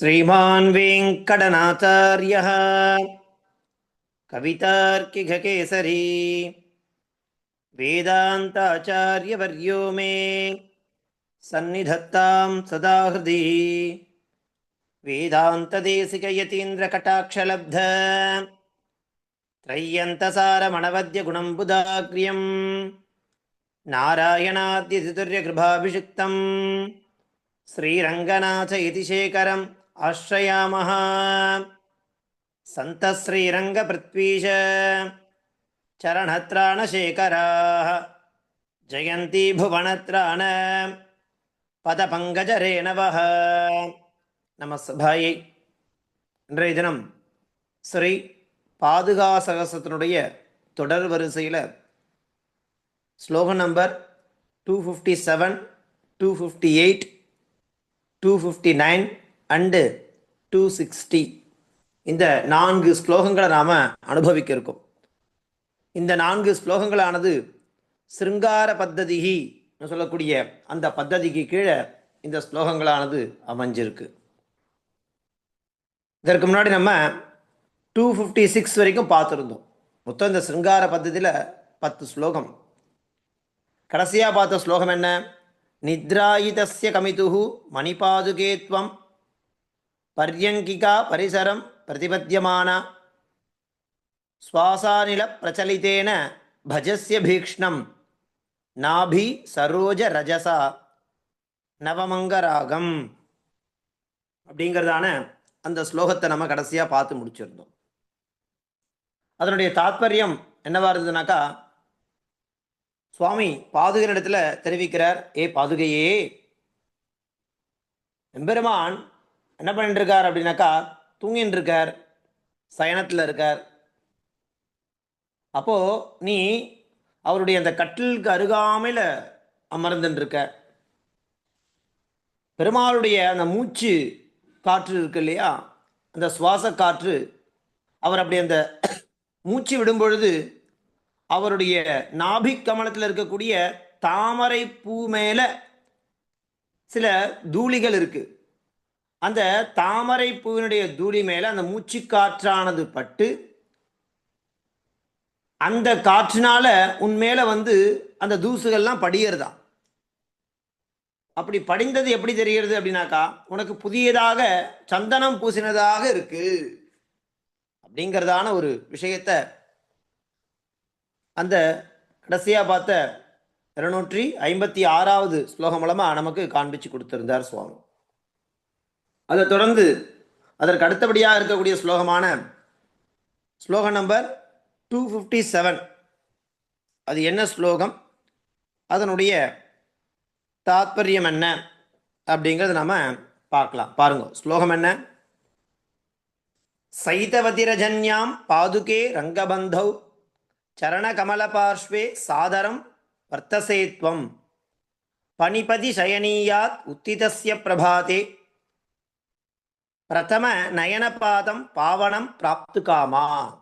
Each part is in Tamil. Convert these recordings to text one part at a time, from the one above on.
श्रीमान् वेङ्कटनाचार्यः कवितार्किघकेसरी वेदान्ताचार्यवर्यो मे सन्निधत्तां सदा हृदि वेदान्तदेशिकयतीन्द्रकटाक्षलब्ध त्रय्यन्तसारमणवद्यगुणम्बुदाग्र्यम् नारायणाद्यतितुर्यगृभाभिषिक्तम् श्रीरङ्गनाथ इति शेखरम् आश्रयामः सन्तः श्रीरङ्गपृथ्वीश चरणत्राणशेखराः जयन्ती भुवनत्राण பதபங்கஜரேணவः நம சபாயை இன்றைய தினம் ஸ்ரீ பாதுகா சகசத்தினுடைய தொடர் வரிசையில் ஸ்லோகம் number two fifty seven two fifty eight two fifty nine and two sixty இந்த நான்கு ஸ்லோகங்களை நாம் அனுபவிக்க இருக்கோம் இந்த நான்கு ஸ்லோகங்களானது சிருங்கார பத்ததிகின்னு சொல்லக்கூடிய அந்த பத்ததிக்கு கீழே இந்த ஸ்லோகங்களானது அமைஞ்சிருக்கு. இதற்கு முன்னாடி நம்ம டூ ஃபிஃப்டி சிக்ஸ் வரைக்கும் பார்த்துருந்தோம். மொத்தம் இந்த சிருங்கார பத்ததியில் பத்து ஸ்லோகம். கடைசியாக பார்த்த ஸ்லோகம் என்ன? நித்ராயிதஸ்ய கமிதுகு மணிபாதுகேத்வம் பர்யங்கிகா பரிசரம் பிரதிபத்தியமானா சுவாசாநில பிரச்சலித்தேன பஜஸ்ய பீக்ஷ்ணம். நாபி சரோஜ ரஜசா. நவமங்கராகம். அப்படிங்கிறதான அந்த ஸ்லோகத்தை நம்ம கடைசியாக பார்த்து முடிச்சிருந்தோம். அதனுடைய தாத்பரியம் என்னவா இருந்ததுனாக்கா சுவாமி பாதுகனிடத்துல தெரிவிக்கிறார் ஏ பாதுகையே எம்பெருமான் என்ன பண்ணிட்டு இருக்கார் அப்படின்னாக்கா தூங்கின்னு இருக்கார் சயனத்தில் இருக்கார். அப்போது நீ அவருடைய அந்த கட்டிலுக்கு அருகாமையில் அமர்ந்துட்டுருக்க பெருமாளுடைய அந்த மூச்சு காற்று இருக்கு இல்லையா? அந்த சுவாச காற்று அவர் அப்படி அந்த மூச்சு விடும் பொழுது அவருடைய நாபி கமலத்தில் இருக்கக்கூடிய தாமரை பூ மேலே சில தூளிகள் இருக்குது அந்த தாமரை பூவினுடைய தூளி மேலே அந்த மூச்சு காற்றானது பட்டு அந்த காற்றினால உன் மேலே வந்து அந்த தூசுகள்லாம் படியறதா அப்படி படிந்தது எப்படி தெரிகிறது அப்படின்னாக்கா உனக்கு புதியதாக சந்தனம் பூசினதாக இருக்கு அப்படிங்கிறதான ஒரு விஷயத்த அந்த கடைசியாக பார்த்த இருநூற்றி ஐம்பத்தி ஆறாவது ஸ்லோகம் மூலமாக நமக்கு காண்பிச்சு கொடுத்திருந்தார் சுவாமி. அதை தொடர்ந்து அதற்கு அடுத்தபடியாக இருக்கக்கூடிய ஸ்லோகமான ஸ்லோகம் நம்பர் டூ ஃபிஃப்டி செவன் அது என்ன ஸ்லோகம்? அதனுடைய தாத்பரியம் என்ன அப்படிங்கிறது நம்ம பார்க்கலாம். பாருங்க ஸ்லோகம் என்ன? சைதவதிரஜன்யாம் பாதுகே ரங்கபந்தௌ சரணகமலபார்ஷ்வே சாதரம் வர்த்தசேத்வம். பணிபதி சயனீயாத் உத்திதஸ்ய பிரபாதே. பிரதம நயனபாதம் பாவனம் பிராப்துகாமா.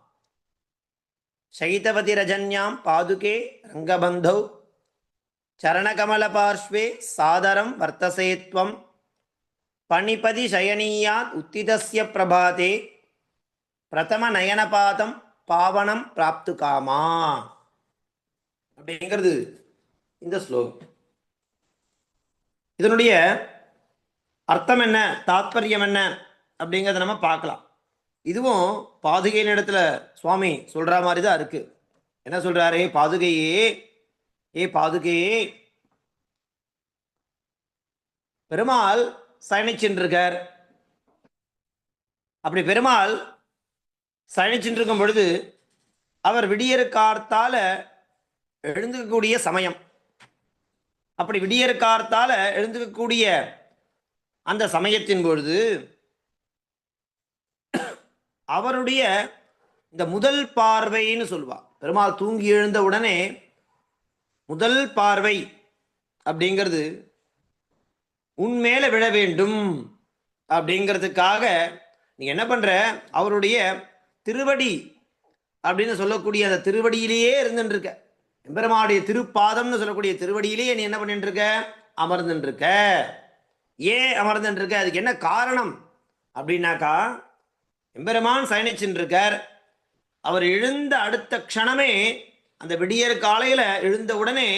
சைதவதி ரஜன்யாம் பாதுகே ரங்கபந்தௌ. சரணகமல பார்ஷ்வே சாதரம் வர்த்தசேத்வம் பணிபதி சயனீயாத் உத்திதஸ்ய பிரபாதே. பிரதம நயனபாதம் பாவனம் பிராப்துகாமா. அப்படிங்கிறது இந்த ஸ்லோகம். இதனுடைய அர்த்தம் என்ன? தாத்பரியம் என்ன? அப்படிங்கிறத நம்ம பார்க்கலாம். இதுவும் பாதுகையின் இடத்துல சுவாமி சொல்ற மாதிரி தான் இருக்கு. என்ன சொல்றாரு? பாதுகையே ஏ பாதுகையே. பெருமாள் சயனிச்சுட்டு அப்படி பெருமாள் சயனிச்சுட்டு பொழுது அவர் விடியற்கார்த்தால எழுந்துக்கக்கூடிய சமயம். அப்படி விடியற்கார்த்தால எழுந்துக்கக்கூடிய அந்த சமயத்தின் பொழுது அவருடைய இந்த முதல் பார்வைன்னு சொல்லுவா. பெருமாள் தூங்கி எழுந்த உடனே முதல் பார்வை அப்படிங்கிறது உன்மேல விழ வேண்டும் அப்படிங்கிறதுக்காக நீ என்ன பண்ற? அவருடைய திருவடி அப்படின்னு சொல்லக்கூடிய அந்த திருவடியிலேயே இருந்துட்டு இருக்க எம்பெருமானுடைய திருப்பாதம்னு சொல்லக்கூடிய திருவடியிலேயே நீ என்ன பண்ணிட்டு இருக்க அமர்ந்துட்டு இருக்க ஏன் அமர்ந்துட்டு இருக்க அதுக்கு என்ன காரணம் அப்படின்னாக்கா எம்பெருமான் சயனிச்சின்ருக்கார் அவர் எழுந்த அடுத்த க்ஷணமே அந்த விடியற் காலையில் எழுந்த உடனே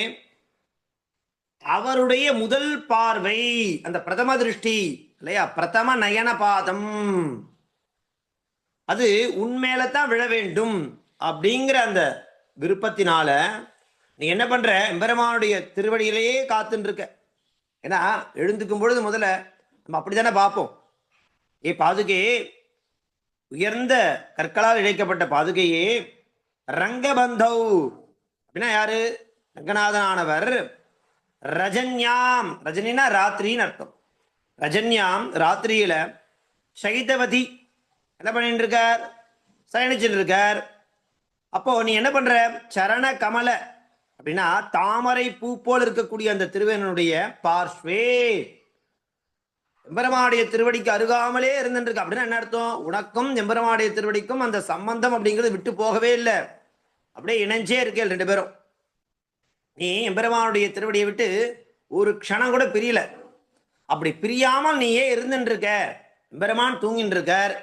அவருடைய முதல் பார்வை அந்த பிரதம திருஷ்டி இல்லையா? பிரதம நயன பாதம். அது உண்மையில தான் விழ வேண்டும் அப்படிங்கிற அந்த விருப்பத்தினால நீ என்ன பண்ற? எம்பெருமானுடைய திருவடியிலேயே காத்துன்னு இருக்க ஏன்னா எழுந்துக்கும் பொழுது முதல்ல நம்ம அப்படித்தானே பார்ப்போம். ஏ பாதுகே உயர்ந்த கற்களால் இழைக்கப்பட்ட பாதுகையே ரங்கபந்தௌ. அப்படின்னா யாரு? ரங்கநாதனானவர். ரஜன்யாம். ரஜனினா ராத்திரின்னு அர்த்தம். ரஜன்யாம் ராத்திரியில சகிதவதி என்ன பண்ணிட்டு இருக்கார் சயனிச்சுட்டு இருக்கார் அப்போ நீ என்ன பண்ற? சரண கமல அப்படின்னா தாமரை பூ போல் இருக்கக்கூடிய அந்த திருவேணனுடைய பார்ஸ்வே எம்பெருமாடைய திருவடிக்கு அருகாமலே இருந்துருக்கு அப்படின்னா என்ன அர்த்தம்? உனக்கும் எம்பெருமாடைய திருவடிக்கும் அந்த சம்பந்தம் அப்படிங்கிறது விட்டு போகவே இல்லை. அப்படியே இணைஞ்சே இருக்கே ரெண்டு பேரும். நீ எம்பெருமானுடைய திருவடியை விட்டு ஒரு க்ஷணம் கூட பிரியல. அப்படி பிரியாமல் நீயே இருந்துட்டு இருக்க எம்பெருமான் தூங்கின்னு இருக்கார்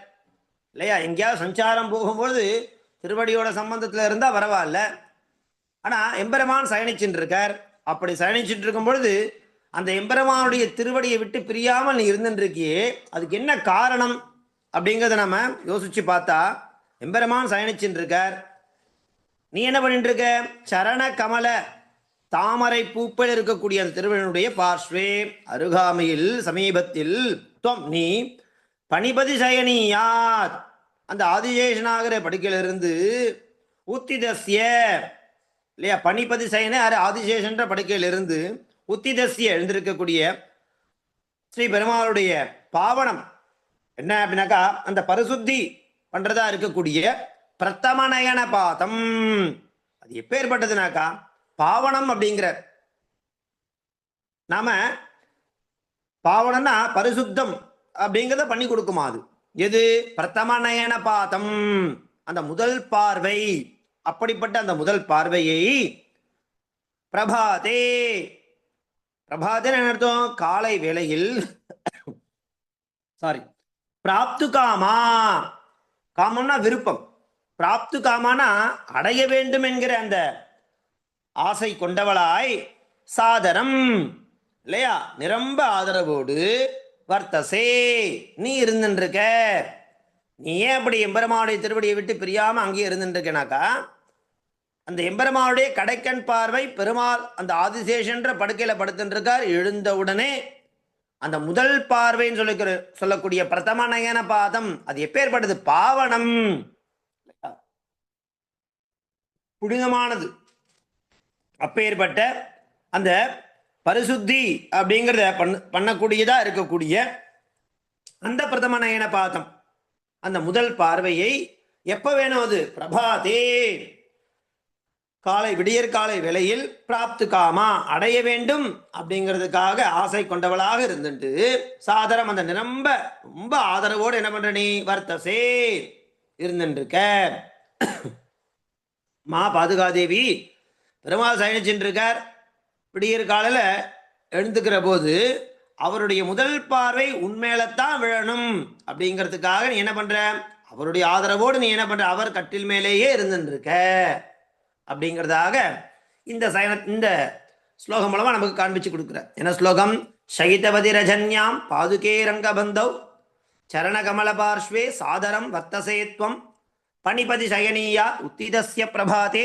இல்லையா? எங்கேயாவது சஞ்சாரம் போகும்போது திருவடியோட சம்பந்தத்தில் இருந்தால் பரவாயில்ல. ஆனால் எம்பெருமான் சயனிச்சுட்டு இருக்கார் அப்படி சயனிச்சுட்டு இருக்கும் பொழுது அந்த எம்பெருமானுடைய திருவடியை விட்டு பிரியாமல் நீ இருந்துருக்கியே அதுக்கு என்ன காரணம் அப்படிங்கிறத நம்ம யோசிச்சு பார்த்தா எம்பெருமான் சயனிச்சுட்டு இருக்கார் நீ என்ன பண்ணிட்டு இருக்க சரண கமல தாமரை பூப்பில் இருக்கக்கூடிய அந்த திருவனுடைய பார்ஸ்வே அருகாமையில் சமீபத்தில் துவம் நீ பணிபதி சயனியார். அந்த ஆதிசேஷனாகிற படுக்கையிலிருந்து உத்திதஸ்ய இல்லையா? பணிபதி சயன யாரு? ஆதிசேஷன்ற படுக்கையிலிருந்து உத்திதஸ்ய எழுந்திருக்கக்கூடிய ஸ்ரீ பெருமாளுடைய பாவனம். என்ன அப்படின்னாக்கா அந்த பரிசுத்தி பண்றதா இருக்கக்கூடிய பிரத்தமநயன பாதம். அது எப்பேற்பட்டதுனாக்கா பாவனம் அப்படிங்கிற நாம பாவனம்னா பரிசுத்தம் அப்படிங்கிறத பண்ணி கொடுக்குமா அது? எது? பிரத்தமநயன பாதம். அந்த முதல் பார்வை. அப்படிப்பட்ட அந்த முதல் பார்வையை பிரபாதே பிரபாதன் என்ன அர்த்தம் காலை வேளையில் சாரி பிராப்து காமா. காமம்னா விருப்பம். பிராப்து காமானா அடைய வேண்டும் என்கிற அந்த ஆசை கொண்டவளாய் சாதனம் இல்லையா? நிரம்ப ஆதரவோடு வர்த்தசே நீ இருந்துருக்க நீ ஏன் அப்படி எம்பெருமாவுடைய திருவடியை விட்டு பிரியாம அங்கேயே இருந்துருக்கனாக்கா அந்த எம்பெருமானுடைய கடைக்கண் பார்வை பெருமாள் அந்த ஆதிசேஷன்ற படுக்கையில் படுத்துட்டுருக்கார் எழுந்த உடனே அந்த முதல் பார்வைன்னு சொல்லிக்கிற சொல்லக்கூடிய பிரதம நயன பாதம் அது எப்பேற்பட்டது? பாவனம். புனிதமானது. அப்பேற்பட்ட அந்த பரிசுத்தி அப்படிங்கிறத பண்ண பண்ணக்கூடியதாக இருக்கக்கூடிய அந்த பிரதம நயன பாதம். அந்த முதல் பார்வையை எப்போ வேணும் அது? பிரபாதே காலை விடியற் காலை வேளையில் பிராப்து காமா அடைய வேண்டும் அப்படிங்கிறதுக்காக ஆசை கொண்டவளாக இருந்துட்டு சாதரம் அந்த நிரம்ப ரொம்ப ஆதரவோடு என்ன பண்ற நீ? வர்த்தசே இருந்துருக்க மா பாதுகாதேவி பெருமாள் சயனிச்சுட்டு இருக்கார் விடியற் காலையில் எழுந்துக்கிற போது அவருடைய முதல் பார்வை உண்மையிலத்தான் விழணும் அப்படிங்கிறதுக்காக நீ என்ன பண்ற? அவருடைய ஆதரவோடு நீ என்ன பண்ற? அவர் கட்டில் மேலேயே இருந்துருக்க இருக்க அப்படிங்கிறதாக இந்த சயன இந்த ஸ்லோகம் மூலமாக நமக்கு காண்பிச்சு கொடுக்குறார். என்ன ஸ்லோகம்? சகிதவதி ரஜன்யாம் பாதுகே ரங்கபந்தௌ சரணகமல பார்ஷ்வே சாதரம் வர்த்தசேத்வம் பணிபதி சயனீயா உத்திதஸ்ய பிரபாதே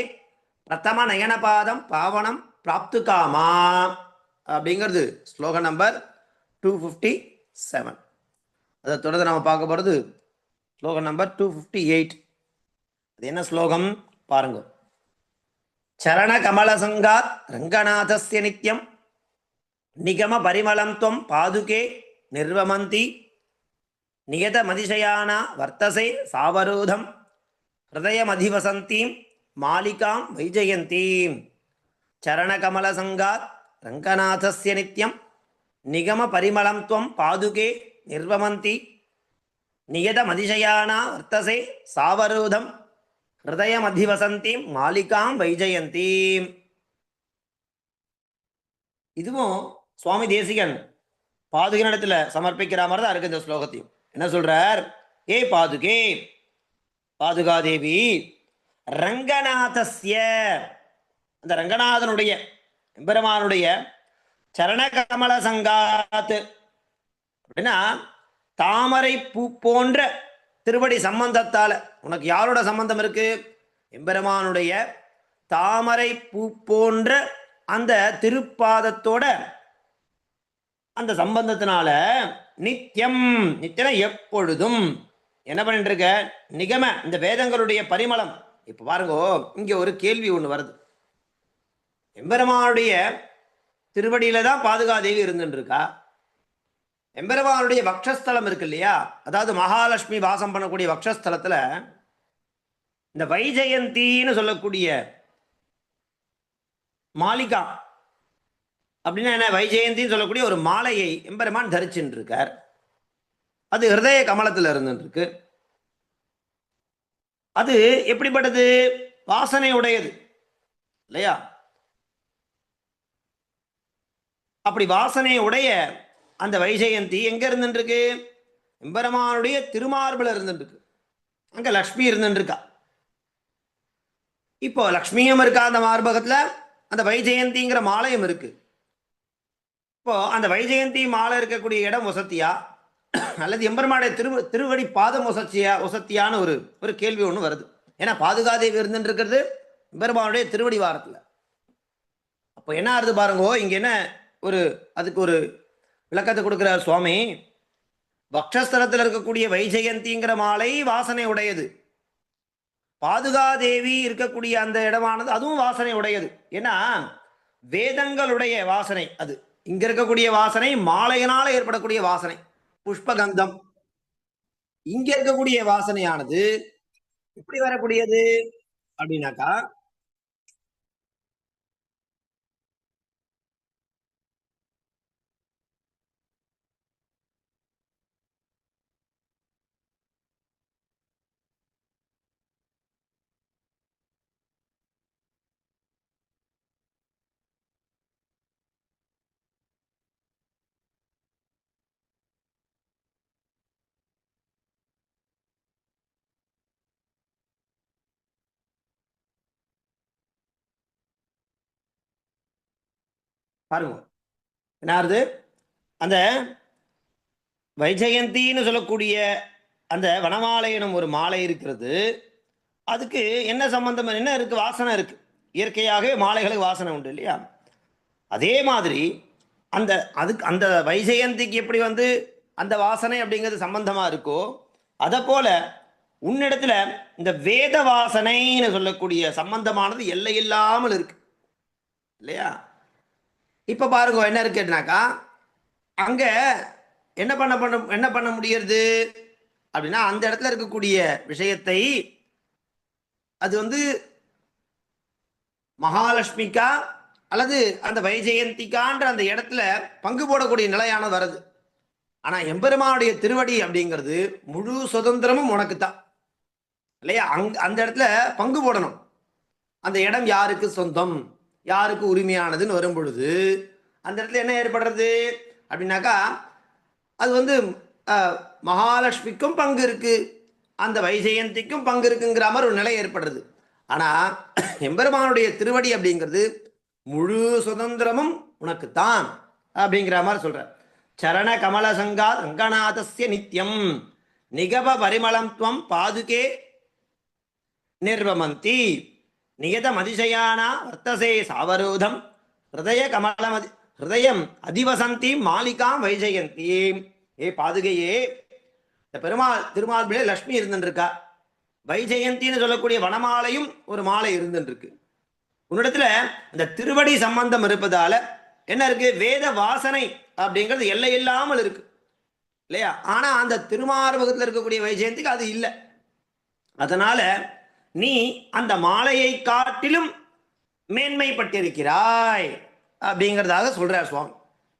பிரதம நயனபாதம் பாவனம் பிராப்து காமா அப்படிங்கிறது ஸ்லோகம் நம்பர் டூ ஃபிஃப்டி செவன் அதை தொடர்ந்து நம்ம பார்க்க போகிறது ஸ்லோகம் நம்பர் டூ ஃபிஃப்டி எயிட் அது என்ன ஸ்லோகம்? பாருங்கள் சரண கமலசங்காத் ரங்கநாதஸ்ய நித்யம். நிகம பரிமளம் துவம் பாதுகே நிர்வமந்தி. நியத மதிசயானா வர்த்தசே சாவரோதம். ஹிருதயமதிவசந்தீம் மாலிகாம் வைஜயந்தீம். சரணகமலசங்காத் ரங்கநாதஸ்ய நித்யம். நிகம பரிமளம் துவம் பாதுகே நிர்வமந்தி. நியத மதிசயானா வர்த்தசே சாவரோதம். ஹிருதயமதிவசந்தீம் மாலிகாம் வைஜயந்தீம் இதுவும் சுவாமி தேசிகன் பாதுகனிடத்துல சமர்ப்பிக்கிற மாதிரி தான் இருக்கு இந்த ஸ்லோகத்தையும். என்ன சொல்றார்? ஏ பாதுகே பாதுகாதேவி ரங்கநாதஸ்ய அந்த ரங்கநாதனுடைய எம்பெருமானுடைய சரணகமல சங்காத் அப்படின்னா தாமரை பூ போன்ற திருவடி சம்பந்தத்தால. உனக்கு யாரோட சம்பந்தம் இருக்கு? எம்பெருமானுடைய தாமரை பூ போன்ற அந்த திருப்பாதத்தோட அந்த சம்பந்தத்தினால நித்தியம் நித்தியம் எப்பொழுதும். என்ன பண்ணிட்டு இருக்க நிகம இந்த வேதங்களுடைய பரிமளம். இப்ப பாருங்க இங்க ஒரு கேள்வி ஒண்ணு வருது. எம்பெருமானுடைய திருவடியில தான் பாதுகாதேவி இருந்துட்டு இருக்கா எம்பெருமானுடைய வக்ஷஸ்தலம் இருக்கு இல்லையா? அதாவது மகாலட்சுமி வாசம் பண்ணக்கூடிய வக்ஷஸ்தலத்தில் இந்த வைஜெயந்தின்னு சொல்லக்கூடிய மாலிகா அப்படின்னா என்ன? வைஜெயந்தின்னு சொல்லக்கூடிய ஒரு மாலையை எம்பெருமான் தரிச்சுட்டு இருக்கார் அது ஹிருதய கமலத்தில் இருந்துருக்கு அது எப்படிப்பட்டது? வாசனை உடையது இல்லையா? அப்படி வாசனை உடைய அந்த வைஜெயந்தி எங்க இருந்துருக்கு எம்பெருமானுடைய திருமார்பில் இருந்துருக்கு அங்கே அங்க லக்ஷ்மி இருந்துருக்கா இப்போ லக்ஷ்மியும் இருக்கா அந்த மார்பகத்தில்? அந்த வைஜெயந்திங்கிற மாலையும் இருக்கு. இப்போ அந்த வைஜெயந்தி மாலை இருக்கக்கூடிய இடம் வசத்தியா அல்லது எம்பெருமானுடைய திரு திருவடி பாதம் வசத்தியா ஒசத்தியான ஒரு ஒரு கேள்வி ஒன்று வருது. ஏன்னா பாதுகாதேவி இருந்துருக்கிறது எம்பெருமானுடைய திருவடி வாரத்தில். அப்போ என்ன ஆறுது பாருங்கோ இங்கே என்ன ஒரு அதுக்கு ஒரு விளக்கத்தை கொடுக்கிறார் சுவாமி. பக்ஷஸ்தலத்தில் இருக்கக்கூடிய வைஜெயந்திங்கிற மாலை வாசனை உடையது. பாதுகாதேவி இருக்கக்கூடிய அந்த இடமானது அதுவும் வாசனை உடையது. ஏன்னா வேதங்களுடைய வாசனை அது. இங்க இருக்கக்கூடிய வாசனை மாலையினால ஏற்படக்கூடிய வாசனை. புஷ்பகந்தம். இங்க இருக்கக்கூடிய வாசனையானது எப்படி வரக்கூடியது அப்படின்னாக்கா பாருங்க. என்னாருது அந்த வைஜெயந்தின்னு சொல்லக்கூடிய அந்த வனமாலை எனும் ஒரு மாலை இருக்கிறது. அதுக்கு என்ன சம்பந்தம்? என்ன இருக்கு? வாசனை இருக்கு. இயற்கையாகவே மாலைகளுக்கு வாசனை உண்டு இல்லையா? அதே மாதிரி அந்த அதுக்கு அந்த வைஜெயந்திக்கு எப்படி வந்து அந்த வாசனை அப்படிங்கிறது சம்பந்தமா இருக்கோ அதை போல உன்னிடத்துல இந்த வேத வாசனைன்னு சொல்லக்கூடிய சம்பந்தமானது எல்லை இல்லாமல் இருக்கு இல்லையா? இப்ப பாருங்க என்ன இருக்குனாக்கா அங்க என்ன பண்ண பண்ண என்ன பண்ண முடியறது? அப்படின்னா அந்த இடத்துல இருக்கக்கூடிய விஷயத்தை அது வந்து மகாலட்சுமிக்கா அல்லது அந்த வைஜெயந்திக்கான்ற அந்த இடத்துல பங்கு போடக்கூடிய நிலையானது வருது. ஆனா எம்பெருமானுடைய திருவடி அப்படிங்கிறது முழு சுதந்திரமும் உனக்கு தான் இல்லையா? அங் அந்த இடத்துல பங்கு போடணும். அந்த இடம் யாருக்கு சொந்தம்? யாருக்கு உரிமையானதுன்னு வரும் பொழுது அந்த இடத்துல என்ன ஏற்படுறது? அப்படின்னாக்கா அது வந்து மகாலட்சுமிக்கும் பங்கு இருக்குது அந்த வைஜெயந்திக்கும் பங்கு இருக்குங்கிற மாதிரி ஒரு நிலை ஏற்படுறது. ஆனால் எம்பெருமானுடைய திருவடி அப்படிங்கிறது முழு சுதந்திரமும் உனக்குத்தான் அப்படிங்கிற மாதிரி சொல்ற. சரண கமல சங்கா ரங்கநாதஸ்ய நித்யம். நிகப பரிமளம் துவம் பாதுகே நிர்வமந்தி. நியதமதிசயானா வர்த்தசே சாவரோதம். ஹிருதய கமலமதி ஹிருதயம் அதிவசந்தி மாலிகாம் வைஜெயந்தி. ஏ பாதுகையே இந்த பெருமாள் திருமார்பிலே லக்ஷ்மி இருந்துருக்கா வைஜெயந்தின்னு சொல்லக்கூடிய வனமாலையும் ஒரு மாலை இருந்துருக்கு உன்னிடத்துல இந்த திருவடி சம்பந்தம் இருப்பதால என்ன இருக்கு? வேத வாசனை அப்படிங்கிறது எல்லை இல்லாமல் இருக்கு. இல்லையா? ஆனா அந்த திருமார்பகத்தில் இருக்கக்கூடிய வைஜெயந்திக்கு அது இல்லை. அதனால நீ அந்த மாலையை காட்டிலும் மேன்மைப்பட்டிருக்கிறாய் அப்படிங்கிறதாக சொல்றார் சுவாமி.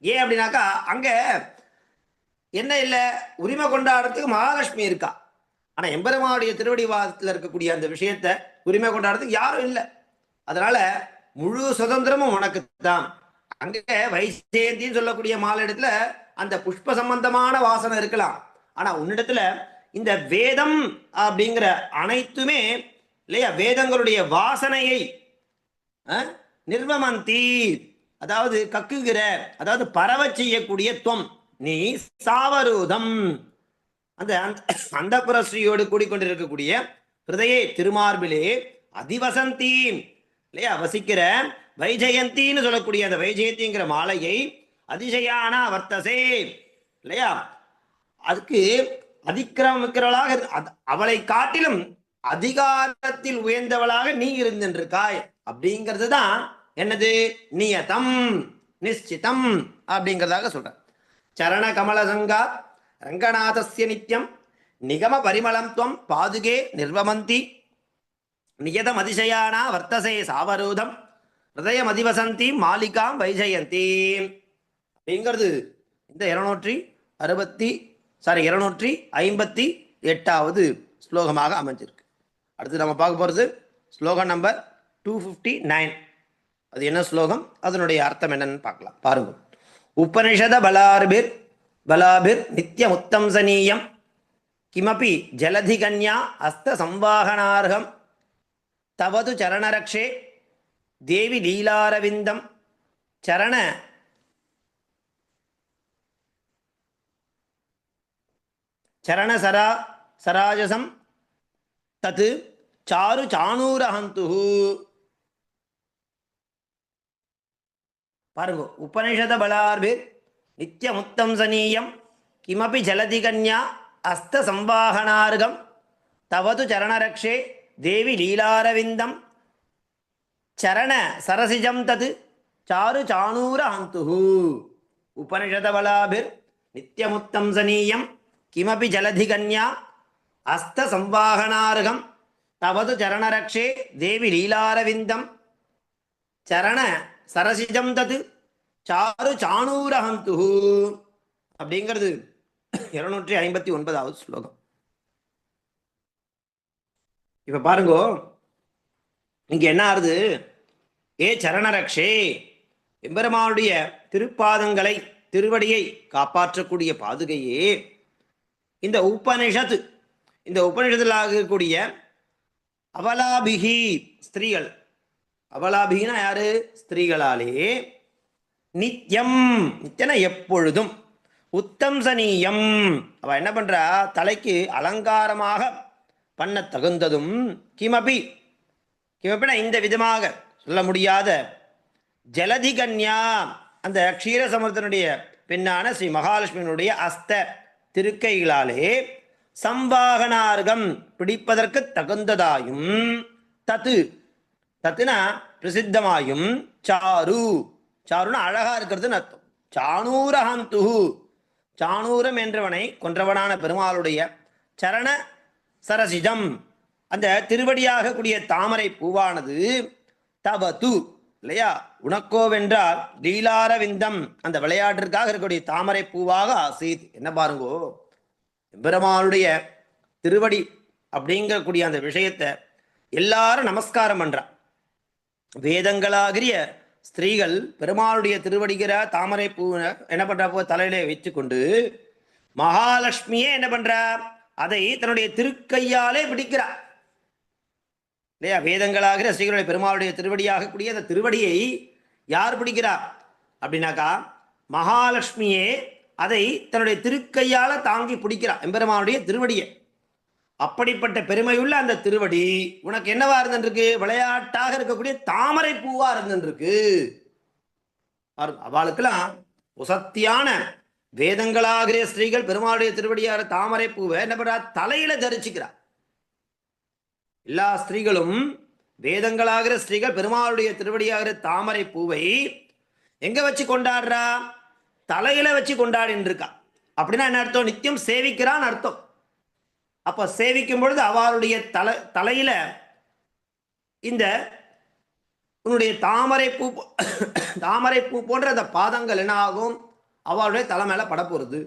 ஏன் அப்படின்னாக்கா அங்க என்ன இல்லை உரிமை கொண்டாடுறதுக்கு மகாலட்சுமி இருக்கா? ஆனா எம்பெருமானுடைய திருவடி வாதத்தில் இருக்கக்கூடிய அந்த விஷயத்தை உரிமை கொண்டாடுறதுக்கு யாரும் இல்லை. அதனால முழு சுதந்திரமும் உனக்கு தான் அங்க வைஜெயந்தின்னு சொல்லக்கூடிய மாலை இடத்துல அந்த புஷ்ப சம்பந்தமான வாசனை இருக்கலாம். ஆனா உன்னிடத்துல இந்த வேதம் அப்படிங்கிற அனைத்துமே இல்லையா? வேதங்களுடைய வாசனையை அஹ், நிர்வமந்தி அதாவது கக்குகிற அதாவது பரவ செய்யக்கூடிய துவம். நீ சாவரூதம். அந்த அந்த புரஸ்ரீயோடு கூடிக்கொண்டிருக்கக்கூடிய ஹிருதயே திருமார்பிலே அதிவசந்தி இல்லையா? வசிக்கிற வைஜெயந்தின்னு சொல்லக்கூடிய அந்த வைஜெயந்திங்கிற மாலையை அதிசயான வர்த்தசே. இல்லையா? அதுக்கு அதிக்கிரமிக்கிறவளாக அவளை காட்டிலும் அதிகாரத்தில் உயர்ந்தவளாக நீ இருந்திருக்காய். அப்படிங்கிறது தான் என்னது? நியதம் நிச்சிதம் அப்படிங்கிறதாக சொல்ற சரண கமலசங்கா ரங்கநாதஸ்ய நித்யம் நிகம பரிமளம் துவம் பாதுகே நிர்வமந்தி நியதம் அதிசயானா வர்த்தசே சாவரூதம் ஹிருதயம் அதிவசந்தி மாலிகாம் வைஜயந்தி. அப்படிங்கிறது இந்த இருநூற்றி அறுபத்தி சாரி இருநூற்றி ஐம்பத்தி எட்டாவது ஸ்லோகமாக அமைஞ்சிருக்கு. அடுத்து நம்ம பார்க்க போகிறது ஸ்லோகம் நம்பர் டூ ஃபிஃப்டி நைன் அது என்ன ஸ்லோகம்? அதனுடைய அர்த்தம் என்னன்னு பார்க்கலாம். பாருங்கள் உபனிஷத பலார்பிர் பலாபிர் நித்தியம் உத்தம்சனீயம் கிமபி ஜலதிகன்யா அஸ்த சம்வாகனார்கம் தவது சரணரக்ஷே தேவி லீலாரவிந்தம். சரண சரணசரா சராஜசம் தத்து சாரு சாணூரஹந்து பாருங்க உபனிஷத பலார்பிர் நித்தியமுத்தம் சனீயம் கிமபி ஜலதி கன்யா அஸ்த சம்வாகனார்கம் தவது சரணரக்ஷே தேவி லீலாரவிந்தம் சரண சரசிஜம் தது சாரு சாணூர ஹந்துஹு உபனிஷத பலாபிர் நித்தியமுத்தம் சனீயம் கிமபி ஜலதி கன்யா அஸ்த சம்வாகனார்கம் தவது சரணரக்ஷே தேவி லீலாரவிந்தம். சரண சரசிஜம் தது. சாரு சாணூரஹந்து அப்படிங்கிறது இருநூற்றி ஐம்பத்தி ஒன்பதாவது ஸ்லோகம். இப்ப பாருங்க இங்க என்ன ஆறுது? ஏ சரணரக்ஷே எம்பெருமானுடைய திருப்பாதங்களை திருவடியை காப்பாற்றக்கூடிய பாதுகையே. இந்த உபனிஷத்து இந்த உபனிஷத்தில் ஆகக்கூடிய அவலாபிகி ஸ்திரீகள். அவலாபிகினா யாரு? ஸ்திரீகளாலே நித்யம். நித்தியன எப்பொழுதும். உத்தம்சனீயம். அவ என்ன பண்றா? தலைக்கு அலங்காரமாக பண்ண தகுந்ததும் கிமபி. கிமப்பினா இந்த விதமாக சொல்ல முடியாத ஜலதி கன்யா அந்த க்ஷீரசமர்த்தனுடைய பெண்ணான ஸ்ரீ மகாலட்சுமியினுடைய அஸ்த திருக்கைகளாலே சம்பாகனார்கம் பிடிப்பதற்கு தகுந்ததாயும் தத்து தத்துனா பிரசித்தமாயும் சாரு. சாருன்னா அழகா இருக்கிறதுன்னு அர்த்தம். சாணூரஹந்து சாணூரம் என்றவனை கொன்றவனான பெருமாளுடைய சரண சரசிஜம் அந்த திருவடியாக கூடிய தாமரை பூவானது தவது இல்லையா? உனக்கோவென்றால் லீலாரவிந்தம் அந்த விளையாட்டிற்காக இருக்கக்கூடிய தாமரை பூவாக ஆசீத். என்ன பாருங்கோ? பெருமாளுடைய திருவடி அப்படிங்கக்கூடிய அந்த விஷயத்தை எல்லாரும் நமஸ்காரம் பண்றா வேதங்களாகிய ஸ்திரீகள் பெருமாளுடைய திருவடிகிற தாமரை பூ என்ன பண்றா போ தலையில வச்சுக்கொண்டு மகாலட்சுமியே என்ன பண்றா அதை தன்னுடைய திருக்கையாலே பிடிக்கிறா இல்லையா? வேதங்களாகிற ஸ்ரீகளுடைய பெருமாளுடைய திருவடியாக கூடிய அந்த திருவடியை யார் பிடிக்கிறா அப்படின்னாக்கா மகாலட்சுமியே அதை தன்னுடைய திருக்கையால் தாங்கி பிடிக்கிறா. எம்பெருமானுடைய திருவடியை. அப்படிப்பட்ட பெருமையுள்ள அந்த திருவடி உனக்கு என்னவா இருந்துருக்கு? விளையாட்டாக இருக்கக்கூடிய தாமரை பூவா இருந்துருக்கு. அவளுக்கெல்லாம் உசத்தியான வேதங்களாகிற ஸ்திரீகள் பெருமாளுடைய திருவடியார தாமரை பூவை என்ன பண்றா? தலையில தரிச்சுக்கிறா. எல்லா ஸ்திரீகளும் வேதங்களாகிற ஸ்திரீகள் பெருமாளுடைய திருவடியாகிற தாமரை பூவை எங்க வச்சு கொண்டாடுறா? தலையில வச்சு கொண்டாடின்னு இருக்கா அப்படின்னா என்ன அர்த்தம்? நித்தியம் சேவிக்கிறான்னு அர்த்தம். அப்ப சேவிக்கும் பொழுது அவளுடைய தலை தலையில இந்த உன்னுடைய தாமரை பூ தாமரை பூ போன்ற அந்த பாதங்கள் என்ன ஆகும்? அவளுடைய தலை மேல பட போறது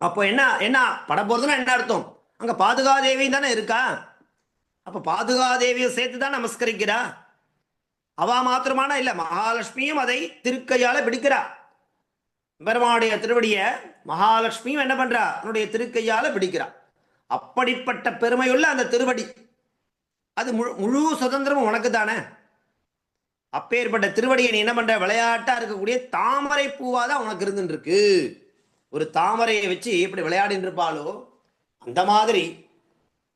அப்போ என்ன என்ன பட போறதுன்னா என்ன அர்த்தம்? அங்க பாதுகாதேவி தானே இருக்கா? அப்ப பாதுகாதேவியை சேர்த்து தான் நமஸ்கரிக்கிறா. அவ மாத்திரமான இல்ல மகாலட்சுமியும் அதை திருக்கையால பிடிக்கிறா. பெருமானுடைய திருவடிய மகாலட்சுமியும் என்ன பண்றா? அவனுடைய திருக்கையால பிடிக்கிறா. அப்படிப்பட்ட பெருமையுள்ள அந்த திருவடி அது முழு முழு சுதந்திரமும் உனக்கு தானே அப்பேற்பட்ட திருவடியை நீ என்ன பண்ற? விளையாட்டா இருக்கக்கூடிய தாமரை பூவா தான் உனக்கு இருந்துட்டு இருக்கு ஒரு தாமரையை வச்சு எப்படி விளையாடிட்டு இருப்பாளோ? அந்த மாதிரி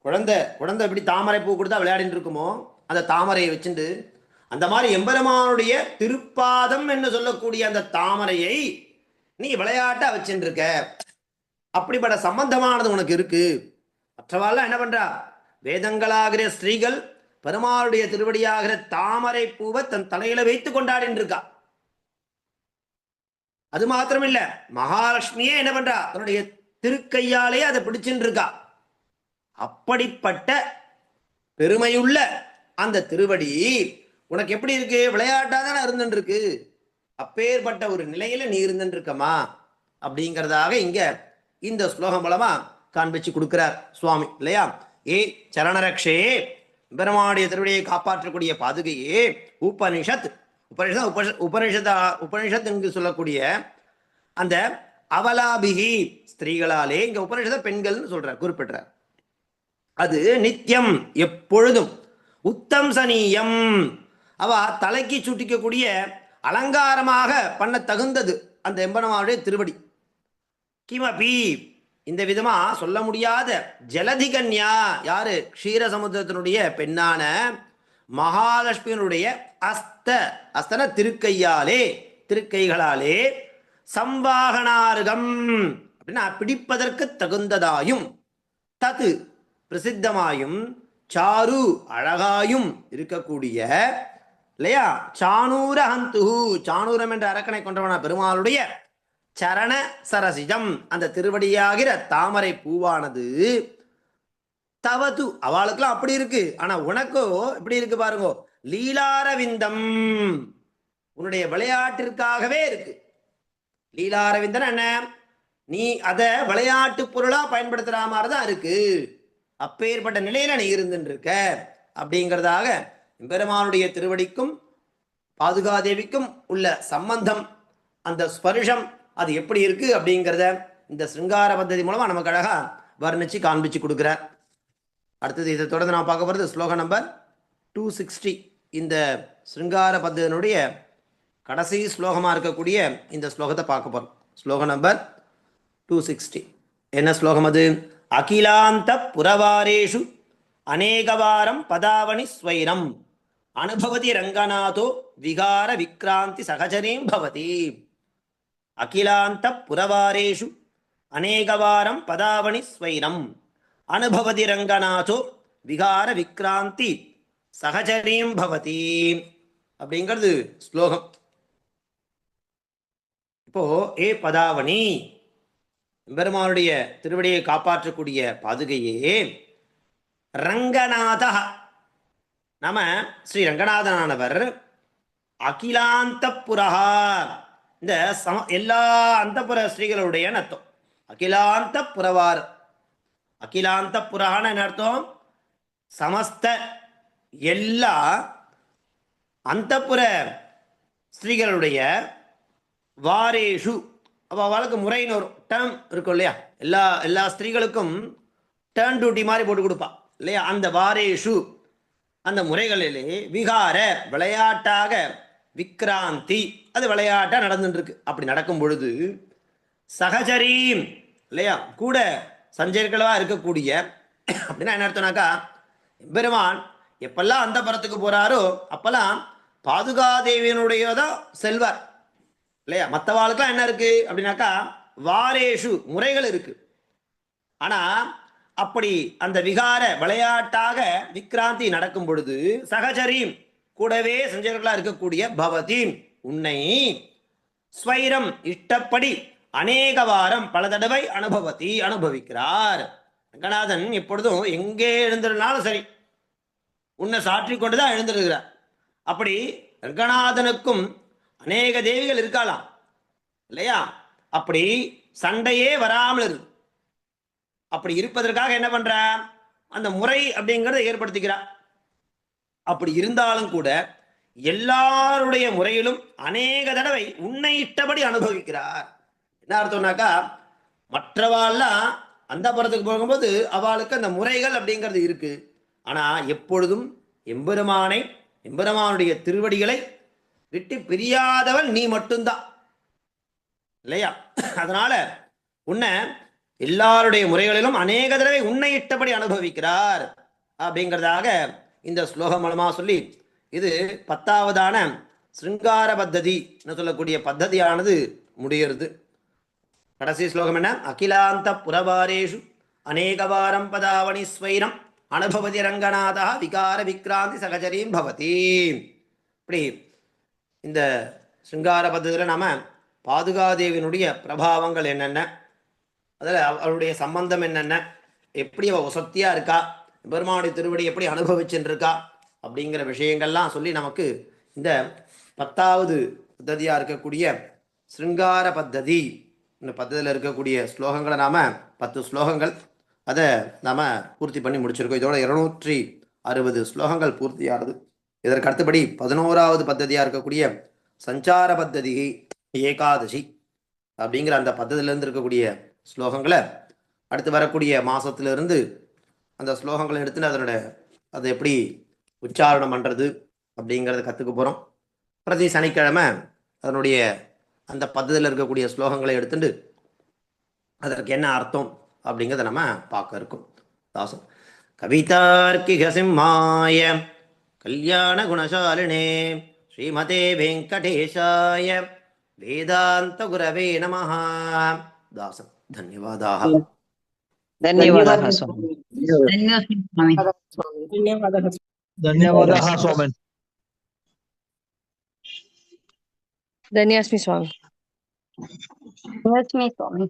குழந்தை குழந்தை எப்படி தாமரை பூ கொடுத்தா விளையாடிட்டு இருக்குமோ? அந்த தாமரையை வச்சுட்டு அந்த மாதிரி எம்பெருமானுடைய திருப்பாதம் என்று சொல்லக்கூடிய அந்த தாமரையை நீ விளையாட்டா வச்சுருக்க. அப்படிப்பட்ட சம்பந்தமானது உனக்கு இருக்கு. மற்றவாள்லாம் என்ன பண்றா? வேதங்களாகிற ஸ்திரீகள் பெருமாளுடைய திருவடியாகிற தாமரை பூவை தன் தலையில வைத்து கொண்டாடின்னு இருக்கா அது மாத்திரம் இல்ல மகாலட்சுமியே என்ன பண்றா? தன்னுடைய திருக்கையாலே அதை பிடிச்சுட்டு இருக்கா அப்படிப்பட்ட பெருமையுள்ள அந்த திருவடி உனக்கு எப்படி இருக்கு? விளையாட்டா தானே இருந்துட்டு இருக்கு அப்பேற்பட்ட ஒரு நிலையில நீ இருந்துருக்கமா? அப்படிங்கிறதாக இங்க இந்த ஸ்லோகம் மூலமா காண்பிச்சு கொடுக்கிறார் சுவாமி இல்லையா? ஏ சரணரக்ஷே பெருமாடைய திருவிடையை காப்பாற்றக்கூடிய பாதுகையே உபனிஷத். உபனிஷத் உபனிஷ உபனிஷதா உபனிஷத் என்று சொல்லக்கூடிய அந்த அவலாபிகி ஸ்திரீகளாலே இங்க உபனிஷத பெண்கள்னு சொல்றார் குறிப்பிடுறார். அது நித்தியம் எப்பொழுதும் உத்தம் சனியம் அவ தலைக்கு சுட்டிக்கக்கூடிய அலங்காரமாக பண்ண தகுந்தது அந்த எம்பனமாவுடைய திருவடி. கிமபி இந்த விதமா சொல்ல முடியாத ஜலதி கன்யா யாரு? க்ஷீரசமுத்திரத்தினுடைய பெண்ணான மகாலட்சுமியினுடைய அஸ்த அஸ்தன திருக்கையாலே திருக்கைகளாலே சம்வாகனாருகம் அப்படின்னா பிடிப்பதற்கு தகுந்ததாயும் தது பிரசித்தமாயும் சாரு அழகாயும் இருக்கக்கூடிய இல்லையா? சாணூர ஹந்துஹு சாணூரம் என்ற அரக்கனை கொண்டவன பெருமாளுடைய சரண சரசிஜம். அந்த திருவடியாகிற தாமரை பூவானது தவது. அவளுக்குலாம் அப்படி இருக்கு. ஆனா உனக்கோ எப்படி இருக்கு பாருங்க. லீலாரவிந்தம். உன்னுடைய விளையாட்டிற்காகவே இருக்கு. லீலாரவிந்தன் என்ன? நீ அத விளையாட்டு பொருளா பயன்படுத்துற மாதிரி தான் இருக்கு. அப்பேற்பட்ட நிலையில நீ இருந்துட்டு இருக்க. அப்படிங்கிறதாக எம்பெருமானுடைய திருவடிக்கும் பாதுகாதேவிக்கும் உள்ள சம்பந்தம் அந்த ஸ்பர்ஷம் அது எப்படி இருக்கு அப்படிங்கிறத இந்த சிங்கார பദ്ധதி மூலமா நமக்கு அழகா வர்ணிச்சு காண்பிச்சு கொடுக்குற அடுத்தது இதை தொடர்ந்து நான் பார்க்க போகிறது ஸ்லோக நம்பர் டூ சிக்ஸ்டி இந்த சிருங்கார பத்தனுடைய கடைசி ஸ்லோகமாக இருக்கக்கூடிய இந்த ஸ்லோகத்தை பார்க்க போகிறோம் ஸ்லோக நம்பர் டூ சிக்ஸ்டி என்ன ஸ்லோகம் அது? அகிலாந்த புறவாரேஷு அநேகவாரம் பதாவணி ஸ்வைரம். அனுபவதி ரங்கநாதோ விகார விக்ராந்தி சகஜரீம் பவதி. அகிலாந்த புரவாரேஷு அநேகவாரம் பதாவணி ஸ்வைரம். அனுபவதி ரங்கநாதோ விகார விக்ராந்தி சகஜரீம் பவதி. அப்படிங்கிறது ஸ்லோகம். இப்போ ஏ பதாவணி. பெருமானுடைய திருவடியை காப்பாற்றக்கூடிய பாதுகையே ரங்கநாதா நாம ஸ்ரீ ரங்கநாதனானவர் அகிலாந்த புரஹா இந்த சம எல்லா அந்தப்புற ஸ்ரீகளுடைய அர்த்தம்? அகிலாந்த புறவார் அகிலாந்த புரஹான்னு என்ன அர்த்தம்? சமஸ்த எல்லா அந்தப்புற ஸ்ரீகளுடைய வாரேஷு. அப்போ அவளுக்கு முறைன்னு ஒரு டேர்ம் இருக்கும் இல்லையா? எல்லா எல்லா ஸ்திரீகளுக்கும் டேர்ன் டியூட்டி மாதிரி போட்டு கொடுப்பா. இல்லையா? அந்த வாரேஷு. அந்த முறைகளிலே விகார விளையாட்டாக விக்ராந்தி அது விளையாட்டாக நடந்துட்டு இருக்கு அப்படி நடக்கும் பொழுது சகஜரீம் இல்லையா? கூட சஞ்சயர்களாக இருக்கக்கூடிய அப்படின்னா என்ன அர்த்தம்னாக்கா பெருமான் எப்பெல்லாம் அந்த பரத்துக்கு போறாரோ அப்பெல்லாம் பாதுகாதேவியனுடையதான் செல்வார். இல்லையா? மற்றவாளுக்கெல்லாம் என்ன இருக்கு? அப்படின்னாக்கா வாரேஷு முறைகள் இருக்கு. ஆனா அப்படி அந்த விகார விளையாட்டாக விக்ராந்தி நடக்கும் பொழுது சகஜரீம் கூடவே செஞ்சவர்களா இருக்கக்கூடிய பவதி உன்னை ஸ்வைரம் இஷ்டப்படி அநேக வாரம் பல தடவை அனுபவத்தி அனுபவிக்கிறார். ரங்கநாதன் எப்பொழுதும் எங்கே எழுந்திருந்தாலும் சரி உன்னை சாற்றி கொண்டுதான் எழுந்திருக்கிறார். அப்படி ரங்கநாதனுக்கும் அநேக தேவிகள் இருக்கலாம் இல்லையா? அப்படி சண்டையே வராமல் இருக்கு அப்படி இருப்பதற்காக என்ன பண்ற? அந்த முறை அப்படிங்கிறத ஏற்படுத்திக்கிறா. அப்படி இருந்தாலும் கூட எல்லாருடைய முறையிலும் அநேக தடவை உன்னை இட்டபடி அனுபவிக்கிறார். என்ன அர்த்தம்னாக்கா மற்றவாள்லாம் அந்த புறத்துக்கு போகும்போது அவளுக்கு அந்த முறைகள் அப்படிங்கிறது இருக்கு. ஆனா எப்பொழுதும் எம்பெருமானை எம்பெருமானுடைய திருவடிகளை விட்டு பிரியாதவன் நீ மட்டும்தான். இல்லையா? அதனால உன்னை எல்லாருடைய முறைகளிலும் அநேக தடவை உன்னை இட்டபடி அனுபவிக்கிறார். அப்படிங்கிறதாக இந்த ஸ்லோகம் மூலமா சொல்லி இது பத்தாவதான சிருங்கார பத்ததி சொல்லக்கூடிய பத்ததியானது முடிகிறது. கடைசி ஸ்லோகம் என்ன? அகிலாந்த புறவாரேஷு அநேகவாரம் பதாவணி ஸ்வைரம் அனுபவதி ரங்கநாதா விகார விக்ராந்தி சகஜரீம் பவதி. இப்படி இந்த சிங்கார பத்ததியில் நாம பாதுகாதேவியினுடைய பிரபாவங்கள் என்னென்ன? அதில் அவளுடைய சம்பந்தம் என்னென்ன? எப்படி அவள் ஒசத்தியாக இருக்கா? பெருமானுடைய திருவடி எப்படி அனுபவிச்சுட்டு இருக்கா அப்படிங்கிற விஷயங்கள்லாம் சொல்லி நமக்கு இந்த பத்தாவது பத்ததியாக இருக்கக்கூடிய சிருங்கார பத்ததி இந்த பத்ததியில் இருக்கக்கூடிய ஸ்லோகங்களை நாம் பத்து ஸ்லோகங்கள் அதை நாம் பூர்த்தி பண்ணி முடிச்சிருக்கோம். இதோட இருநூற்றி அறுபது ஸ்லோகங்கள் பூர்த்தியானது. இதற்கு அடுத்தபடி பதினோராவது பத்ததியாக இருக்கக்கூடிய சஞ்சார பத்ததி ஏகாதசி அப்படிங்கிற அந்த பத்ததியிலேருந்து இருக்கக்கூடிய ஸ்லோகங்களை. அடுத்து வரக்கூடிய மாதத்திலிருந்து அந்த ஸ்லோகங்களை எடுத்துன்னு அதனோட அதை எப்படி உச்சாரணம் பண்ணுறது அப்படிங்கிறத கற்றுக்க போகிறோம் பிரதி சனிக்கிழமை அதனுடைய அந்த பத்ததியில் இருக்கக்கூடிய ஸ்லோகங்களை எடுத்துட்டு அதற்கு என்ன அர்த்தம் அப்படிங்கிறத நம்ம பார்க்க இருக்கோம். தாசம். கவிதார்க்கிகசிம்மாய கல்யாண குணசாலினே ஸ்ரீமதே வெங்கடேஷாய வேதாந்த குரவே நமஹா. தாசம். धन्यवादाः धन्यवादाः स्वामी धन्यवादाः धन्यवादाः स्वामी धन्यस्मि स्वामी धन्यस्मि स्वामी